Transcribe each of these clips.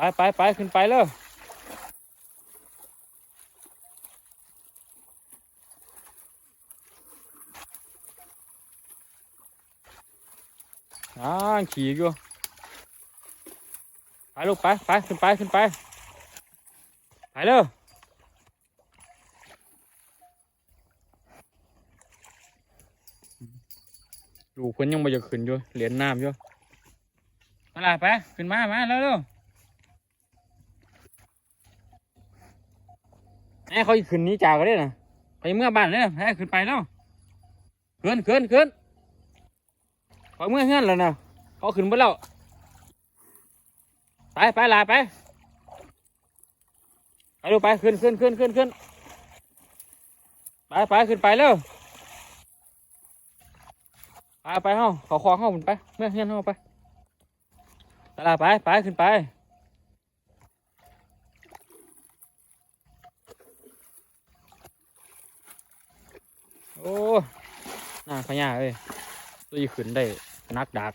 ไปไปไปขึ้นไปเลยอ่าขี่อยู่ไปลูกไปไปขึ้นไปขึ้นไปไปเลยลูคนยังไม่จะขึ้นอยู่เหรียญน้ำอยู่มาล่ะไปขึ้นมามาเร็วเร็ว แม่เขาขึ้นนี้จากกันได้นะไปเมื่อบ้านเลยนะให้ขึ้นไปแล้วขึ้นขึ้นขึ้นไปเมื่อเฮือนแล้วนะเขาขึ้นไปแล้วไปไปลาไปไปดูไปขึ้นขึ้นขึ้นขึ้นขึ้นไปไปขึ้นไปเร็วไปไปเฮาขาคลองเฮามันไปเมื่อเฮือนเฮาไปลาไปไปขึ้นไป โอ้น่าพญาเอ้ยตัวอีขึ้นได้นักดาก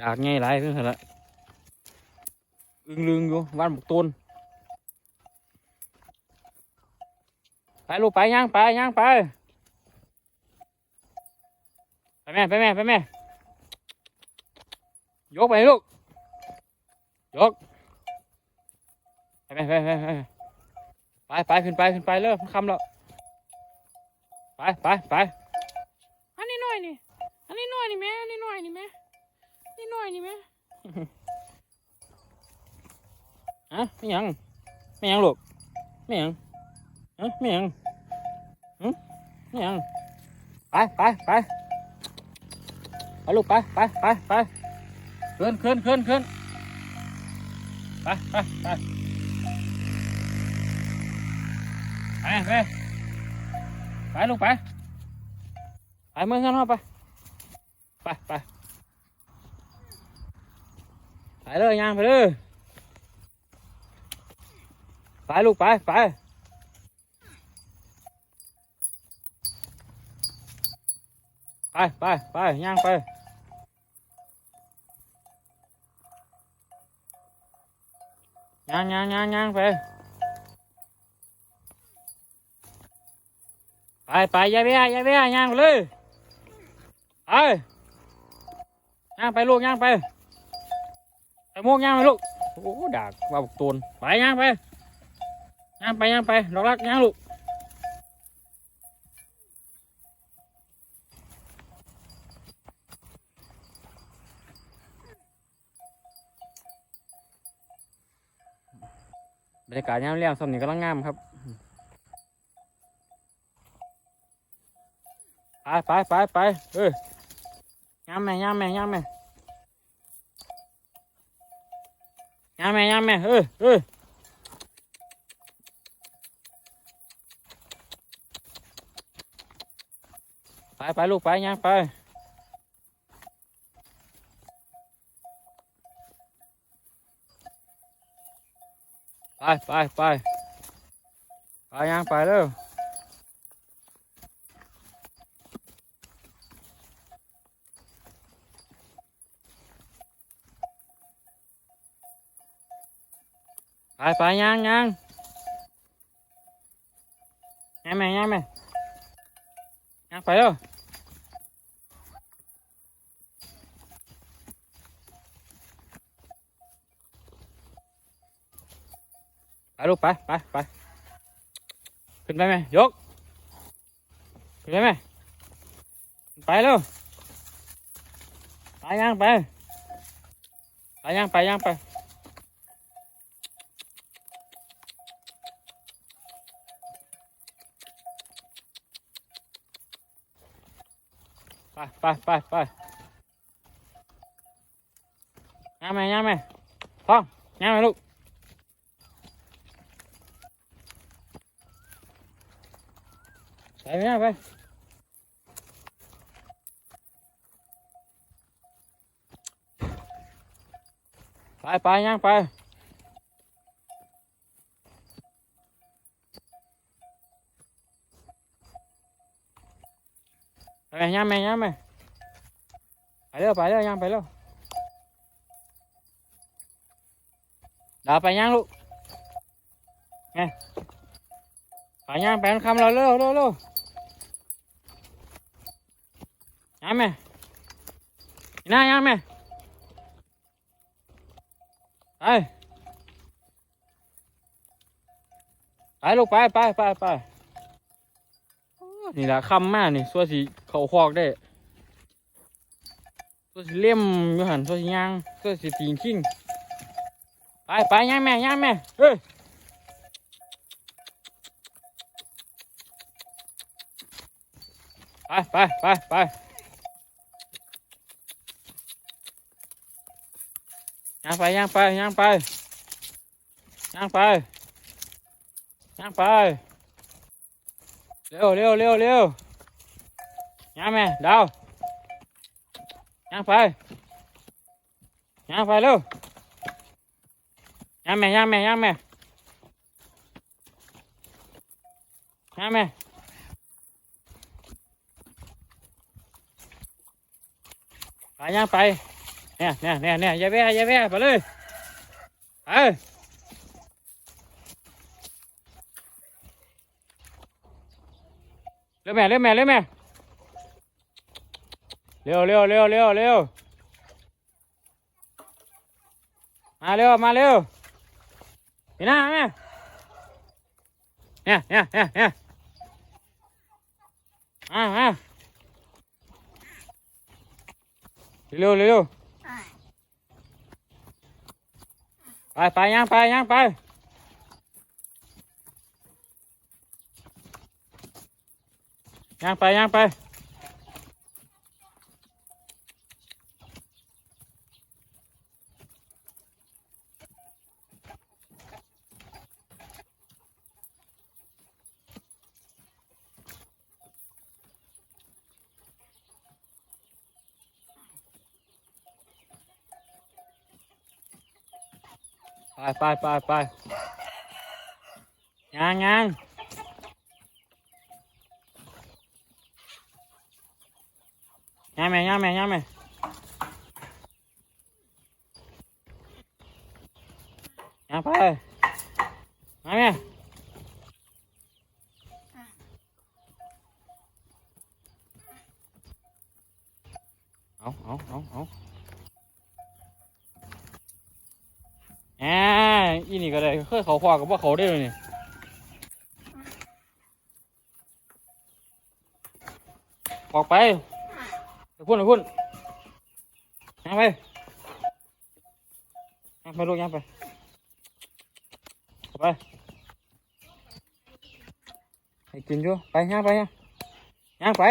ดากไงไรเพิ่งเห็นละอึงลึงอยู่วันบุกตูนไปลูกไปย่างไปย่างไปไปแม่ไปแม่ไปแม่ยกไปลูกยกไปไปไปไปไปไปขึ้นไปขึ้นไปเริ่มคำแล้ว ไปไปไปอันนี้หน่อยนี่ อันนี้หน่อยนี่แม่อันนี้หน่อยนี่แม่นี่หน่อยนี่แม่ฮะไม่หยังไม่หยังลูกไม่หยังฮะไม่หยังหึไม่หยังไปไปไปไปลูกไปไปไปไปขึ้นขึ้นขึ้นขึ้นไปไปไปไปไป ไปลูกไปไปเมื่อเงินเอาไปไปไปไปเลยย่างไปเลย ไปลูกไปไปไปไปไปย่างไปย่างย่างย่างย่างไป ไปไปยายเบี้ยยายเบี้ยย่างไปเลยไปย่างไปลูกย่างไปไปโมกย่างไปลูกโอ้ด่ากว่าบกตูนไปย่างไปย่างไปย่างไปดอกรักย่างลูกบรรยากาศย่ามเลี้ยงสมนี่กำลังงามครับ ไปไปไปไปเอ้ยย่างแม่ย่างแม่ย่างแม่ย่างแม่ย่างแม่เอ้ยเอ้ย ไปไปลูกไปย่างไปไปไปไปไปย่างไปเร็ว ไปไปย่างย่างย่างแม่ย่างแม่ย่างไปเร็วไปลูกไปไปไปขึ้นไปไหมยกขึ้นไปไหมไปเร็วไปย่างไปไปย่างไปย่างไป ไปไปไปไปย่างไหมย่างไหมพ่องย่างไหมลูก ไปไหมไปไปไปย่างไป ย่างไหมย่างไหมไปเร็วไปเร็วย่างไปเร็วดาไปย่างลูกไงไปย่างไปคำเราเร็วเร็วเร็วย่างไหมอีน่าย่างไหมไปไปลูกไปไปไปไปนี่แหละคำมากนี่สัวสี เขาคอกได้สัวสีเลี่ยมอยู่หันสัวสีย่างสัวสีตีนขิง ไปไปย่างแม่ย่างแม่เฮ้ยไปไปไปไปย่างไปย่างไปย่างไปย่างไปย่างไปเร็วเร็วเร็วเร็ว Nhắm nè, đâu? Nhắm phải Nhắm phải luôn. Nhắm nè, nhắm nè, nhắm nè Nhắm nè Phải nhắm phải Nè, nè, nè, nè, dạ bé, dạ bé, phải luôn Phải Lên mẹ, lên mẹ, lên mẹ. เร็วเร็วเร็วเร็วเร็วเร็วเร็วมาเร็วมาเร็วนี่นะแม่เนี่ยเนี่ยเนี่ยเนี่ยอ่าอ่าเร็วเร็วไปไปย่างไปย่างไปย่างไปย่างไป ไปไปไปไปย่างย่างย่างแม่ย่างแม่ย่างแม่ย่างไปย่างแม่ เอาเ อาเอาเอาแหมอีนี่ก็ได้เคยเขาควากับว่าเขาได้เลยนี่ออกไปไปพุ่นไปพุ่นยังไปยังไปลูกยังไปเอาไปให้กินอยู่ไปยังไปยังยังไป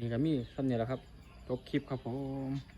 นี้ก็มีคำนี้แหละครับจบคลิปครับผม